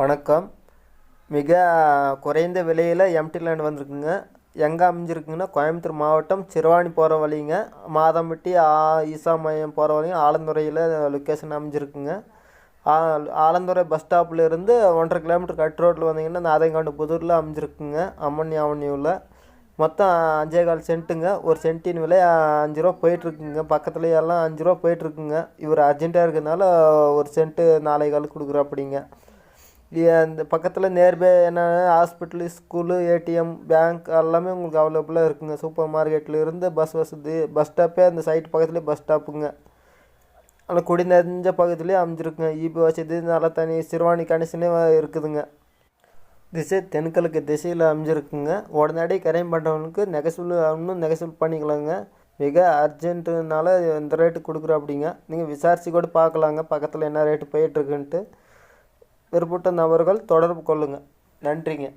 வணக்கம். மிக குறைந்த விலையில் எம்டி லேண்ட் வந்திருக்குங்க. எங்கே அமைஞ்சிருக்குங்கன்னா கோயம்புத்தூர் மாவட்டம் சிறுவாணி போகிற வழிங்க. மாதம்பட்டி ஆ ஈசா மையம் போகிற வழியும் ஆலந்துறையில் லொக்கேஷன் அமைஞ்சிருக்குங்க. ஆ- ஆலந்துறை பஸ் ஸ்டாப்லேருந்து ஒன்றரை கிலோமீட்டர் கட் ரோட்டில் வந்தீங்கன்னா நாதங்காண்டு புதூரில் அமைஞ்சிருக்குங்க. அம்மன் அவனியூவில் மொத்தம் அஞ்சே கால் சென்ட்டுங்க ஒரு சென்ட்டின் விலை அஞ்சு ரூபா போயிட்டுருக்குங்க. பக்கத்துலேயே எல்லாம் அஞ்சு ரூபா போயிட்டுருக்குங்க. இவர் அர்ஜென்ட்டாக இருக்கிறதுனால ஒரு சென்ட்டு நாலே கால் கொடுக்குறாப்பிடிங்க. அந்த பக்கத்தில் நேர்பே என்ன ஹாஸ்பிட்டலு ஸ்கூலு ஏடிஎம் பேங்க் எல்லாமே உங்களுக்கு அவைலபிளாக இருக்குங்க. சூப்பர் மார்க்கெட்டில் இருந்து பஸ் வசதி பஸ் ஸ்டாப்பே அந்த சைட் பக்கத்துலேயே பஸ் ஸ்டாப்புங்க ஆனால் குடி நிறைஞ்ச பகுதியிலே அமைஞ்சிருக்குங்க. இபி வசதி நல்ல தனி சிறுவாணி கனெக்ஷனே இருக்குதுங்க. திசை தென்கிழக்கு திசையில் அமைஞ்சிருக்குங்க. உடனடி கரையம் பண்ணுறவனுக்கு நெகசூல் இன்னும் நெகசூல் பண்ணிக்கலாங்க. மிக அர்ஜென்ட்டுனால இந்த ரேட்டு கொடுக்குறோம் அப்படிங்க நீங்கள் விசாரித்து கூட பார்க்கலாங்க. பக்கத்தில் என்ன ரேட்டு போயிட்டுருக்குன்ட்டு விருப்பப்பட்ட நபர்கள் தொடர்பு கொள்ளுங்கள் நன்றிங்க.